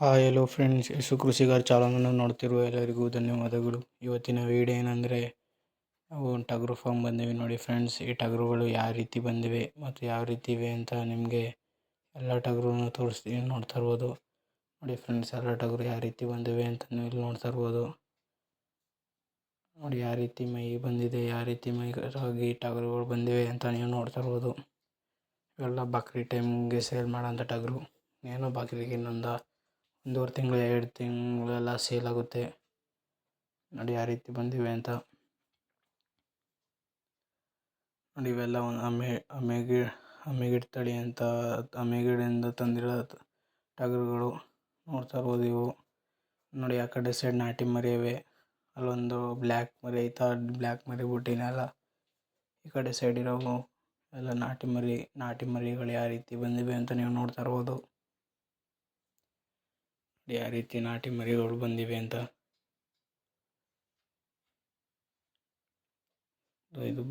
Hi hello friends Yashu ಕೃಷಿಗಾರ ಚಾಲನನ್ನು ನೋಡ್ತಿರುವ ಎಲ್ಲರಿಗೂ ಧನ್ಯವಾದಗಳು. ಇವತ್ತಿನ ವಿಡಿಯೋ ಏನಂದರೆ, ನಾವು ಟಗರು ಫಾರ್ಮ್ ಬಂದಿವೆ ನೋಡಿ ಫ್ರೆಂಡ್ಸ್ ಈ ಟಗರುಗಳು ಯಾವ ರೀತಿ ಬಂದಿವೆ ಮತ್ತು ಯಾವ ರೀತಿ ಇವೆ ಅಂತ ನಿಮಗೆ ಎಲ್ಲ ಟಗರನ್ನು ತೋರಿಸ್ತೀನಿ ನೋಡ್ತಾ ಇರ್ಬೋದು. ನೋಡಿ ಫ್ರೆಂಡ್ಸ್ ಎಲ್ಲ ಟಗರು ಯಾವ ರೀತಿ ಬಂದಿವೆ ಅಂತ ನೀವು ಇಲ್ಲಿ ನೋಡ್ತಾ ಇರ್ಬೋದು. ನೋಡಿ ಯಾವ ರೀತಿ ಮೈ ಬಂದಿದೆ, ಯಾವ ರೀತಿ ಮೈಗಾಗಿ ಟಗರುಗಳು ಬಂದಿವೆ ಅಂತ ನೀವು ನೋಡ್ತಾ ಇರ್ಬೋದು. ಇವೆಲ್ಲ ಬಕ್ರಿ ಟೈಮ್ಗೆ ಸೇಲ್ ಮಾಡೋಂಥ ಟಗರು. ಏನೋ ಬಕ್ರಿಗೆ ಇನ್ನೊಂದು ಒಂದೂವರೆ ತಿಂಗಳು, ಎರಡು ತಿಂಗಳೆಲ್ಲ ಸೇಲ್ ಆಗುತ್ತೆ. ನೋಡಿ ಯಾವ ರೀತಿ ಬಂದಿವೆ ಅಂತ. ನೋಡಿ ಇವೆಲ್ಲ ಒಂದು ಅಮೆ ಅಮೆಗಿ ಅಮೆಗಿಡ್ ತಳಿ ಅಂತ ಅಮೆಗಿಡಿಂದ ತಂದಿರೋ ಟಗರುಗಳು ನೋಡ್ತಾ ಇರ್ಬೋದು ಇವು. ನೋಡಿ ಆ ಕಡೆ ಸೈಡ್ ನಾಟಿ ಮರಿ ಇವೆ. ಅಲ್ಲೊಂದು ಬ್ಲ್ಯಾಕ್ ಮರಿ ಐತೆ ಬ್ಲ್ಯಾಕ್ ಮರಿ ಬಿಟ್ಟಿನಲ್ಲ ಈ ಕಡೆ ಸೈಡ್ ಇರೋವು. ಎಲ್ಲ ನಾಟಿ ಮರಿ, ನಾಟಿ ಮರಿಗಳು ಯಾವ ರೀತಿ ಬಂದಿವೆ ಅಂತ ನೀವು ನೋಡ್ತಾ ಇರ್ಬೋದು. ಯಾವ ರೀತಿ ನಾಟಿ ಮರಿಗಳು ಬಂದಿವೆ ಅಂತ. ಇದು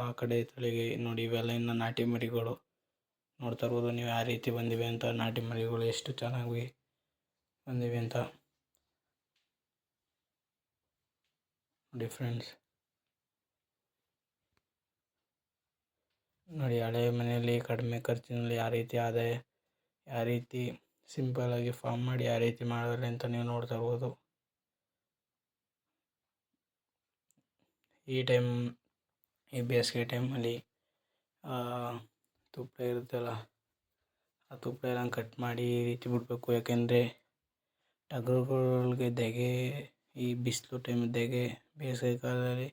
ಆ- ಕಡೆ ತಳಿಗೆ ನೋಡಿ ಇವೆಲ್ಲ ಇನ್ನು ನಾಟಿ ಮರಿಗಳು ನೋಡ್ತಾ ಇರ್ಬೋದು ನೀವು ಯಾವ ರೀತಿ ಬಂದಿವೆ ಅಂತ. ನಾಟಿ ಮರಿಗಳು ಎಷ್ಟು ಚೆನ್ನಾಗಿ ಬಂದಿವೆ ಅಂತ. ನೋಡಿ ಫ್ರೆಂಡ್ಸ್ ನೋಡಿ ಹಳೆ ಮನೆಯಲ್ಲಿ ಕಡಿಮೆ ಖರ್ಚಿನಲ್ಲಿ ಯಾವ ರೀತಿ ಆದಾಯ ಯಾವ ರೀತಿ ಸಿಂಪಲಾಗಿ ಫಾರ್ಮ್ ಮಾಡಿ ಯಾವ ರೀತಿ ಮಾಡಿದ್ರೆ ಅಂತ ನೀವು ನೋಡ್ತಾಬೋದು ಈ ಟೈಮ್ ಈ ಬೇಸಿಗೆ ಟೈಮಲ್ಲಿ ತುಪ್ಪ ಇರುತ್ತಲ್ಲ, ಆ ತುಪ್ಪ ಎಲ್ಲ ಕಟ್ ಮಾಡಿ ಈ ರೀತಿ ಬಿಡಬೇಕು. ಯಾಕೆಂದರೆ ಟಗರುಗಳಿಗೆ ದೆಗೆ, ಈ ಬಿಸಿಲು ಟೈಮ್ ದೆಗೆ ಬೇಸಿಗೆ ಕಾಲದಲ್ಲಿ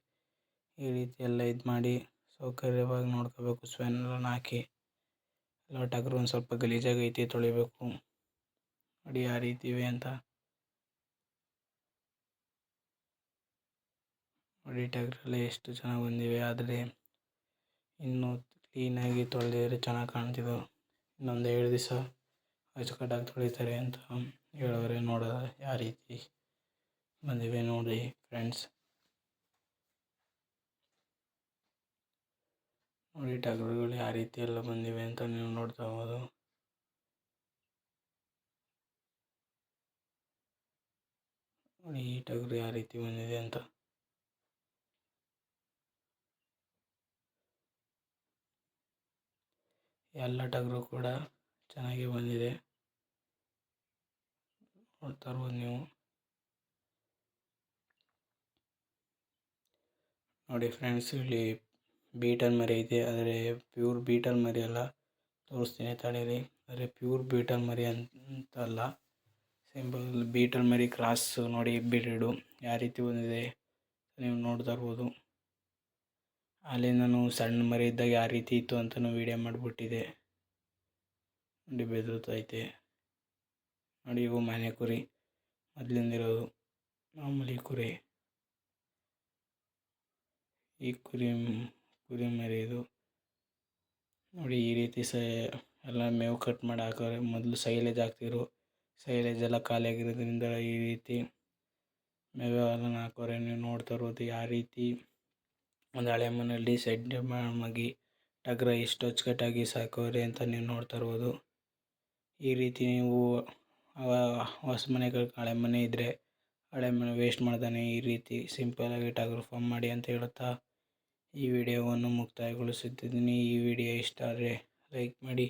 ಈ ರೀತಿ ಎಲ್ಲ ಇದು ಮಾಡಿ ಸೌಕರ್ಯವಾಗಿ ನೋಡ್ಕೋಬೇಕು. ಸ್ವೆನ್ಲನ್ನು ಹಾಕಿ, ಎಲ್ಲ ಟಗರು ಒಂದು ಸ್ವಲ್ಪ ಗಲೀಜಾಗೈತಿ ತೊಳಿಬೇಕು. ನೋಡಿ ಯಾವ ರೀತಿ ಇವೆ ಅಂತ. ನೋಡಿ ಟಗರೆಲ್ಲ ಎಷ್ಟು ಚೆನ್ನಾಗಿ ಬಂದಿವೆ ಆದರೆ ಇನ್ನೂ ಕ್ಲೀನಾಗಿ ತೊಳೆದಿದ್ರೆ ಚೆನ್ನಾಗಿ ಕಾಣ್ತಿದ್ದವು ಇನ್ನೊಂದು ಎರಡು ದಿವಸ ಅಚ್ಚುಕಟ್ಟಾಗಿ ತೊಳಿತಾರೆ ಅಂತ ಹೇಳೋರೆ ನೋಡೋದ ಯಾವ ರೀತಿ ಬಂದಿವೆ ನೋಡಿ ಫ್ರೆಂಡ್ಸ್. ನೋಡಿ ಟಗರುಗಳು ಯಾವ ರೀತಿ ಎಲ್ಲ ಬಂದಿವೆ ಅಂತ ನೀವು ನೋಡ್ತಾ ಹೋಗೋದು ನೋಡಿ ಈ ಟಗರು ಯಾವ ರೀತಿ ಬಂದಿದೆ ಅಂತ. ಎಲ್ಲ ಟಗರು ಕೂಡ ಚೆನ್ನಾಗಿ ಬಂದಿದೆ. ನೋಡ್ತಾ ನೀವು. ನೋಡಿ ಫ್ರೆಂಡ್ಸ್, ಇಲ್ಲಿ ಬೀಟಲ್ ಮರಿ ಇದೆ. ಆದರೆ ಪ್ಯೂರ್ ಬೀಟಲ್ ಮರಿ ಅಲ್ಲ. ತೋರಿಸ್ತೀನಿ ತಡೀರಿ. ಆದರೆ ಪ್ಯೂರ್ ಬೀಟಲ್ ಮರಿ ಅಂತಲ್ಲ. ಸಿಂಪಲ್ ಬೀಟಲ್ ಮರಿ ಕ್ರಾಸ್ ನೋಡಿ ಬಿರಿಡು ಯಾವ ರೀತಿ ಬಂದಿದೆ ನೀವು ನೋಡ್ತಾ ಇರ್ಬೋದು. ಅಲ್ಲಿ ನಾನು ಸಣ್ಣ ಮರಿ ಇದ್ದಾಗ ಯಾವ ರೀತಿ ಇತ್ತು ಅಂತಲೂ ವೀಡಿಯೋ ಮಾಡಿಬಿಟ್ಟಿದೆ ನೋಡಿ ಬೆದರುತ್ತೈತೆ ನೋಡಿ ಇವು ಮನೆ ಕುರಿ. ಮೊದಲಿಂದಿರೋದು ಮಾಮೂಲಿ ಕುರಿ. ಈ ಕುರಿ ಕುರಿ ಮರಿ ಇದು. ನೋಡಿ ಈ ರೀತಿ ಸ ಎಲ್ಲ ಮೇವು ಕಟ್ ಮಾಡಿ ಹಾಕೋರೆ ಮೊದಲು ಸೈಲೇಜ್ ಹಾಕ್ತಿದ್ರು. ಸೈಲೇಜ್ ಎಲ್ಲ ಖಾಲಿ ಆಗಿರೋದ್ರಿಂದ ಈ ರೀತಿ ಮೇವು ಎಲ್ಲ ಹಾಕೋರೆ ನೀವು ನೋಡ್ತಾ ಇರ್ಬೋದು. ಯಾವ ರೀತಿ ಒಂದು ಹಳೆ ಮನೆಯಲ್ಲಿ ಸೆಡ್ ಮಾಡಿ ಟಗ್ರ ಎಷ್ಟು ಅಚ್ಚುಕಟ್ಟಾಗಿ ಸಾಕೋರೆ ಅಂತ ನೀವು ನೋಡ್ತಾ ಇರ್ಬೋದು. ಈ ರೀತಿ ನೀವು ಹೊಸ ಮನೆಗಳು ಹಳೆ ಮನೆ ಇದ್ದರೆ ಹಳೆ ಮನೆ ವೇಸ್ಟ್ ಮಾಡ್ತಾನೆ ಈ ರೀತಿ ಸಿಂಪಲಾಗಿ ಟಗರು ಫಾರ್ಮ್ ಮಾಡಿ ಅಂತ ಹೇಳುತ್ತಾ ಈ ವಿಡಿಯೋವನ್ನು ಮುಕ್ತಾಯಗೊಳಿಸುತ್ತಿದ್ದೀನಿ. ಈ ವಿಡಿಯೋ ಇಷ್ಟ ಆದರೆ ಲೈಕ್ ಮಾಡಿ.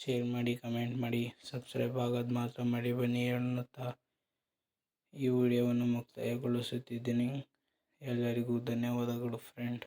ಶೇರ್ ಮಾಡಿ, ಕಮೆಂಟ್ ಮಾಡಿ, ಸಬ್ಸ್ಕ್ರೈಬ್ ಆಗೋದು ಮಾತ್ರ ಮಾಡಿ ಬನ್ನಿ ಹೇಳುತ್ತಾ ಈ ವಿಡಿಯೋವನ್ನು ಮುಕ್ತಾಯಗೊಳಿಸುತ್ತಿದ್ದೀನಿ. ಎಲ್ಲರಿಗೂ ಧನ್ಯವಾದಗಳು ಫ್ರೆಂಡ್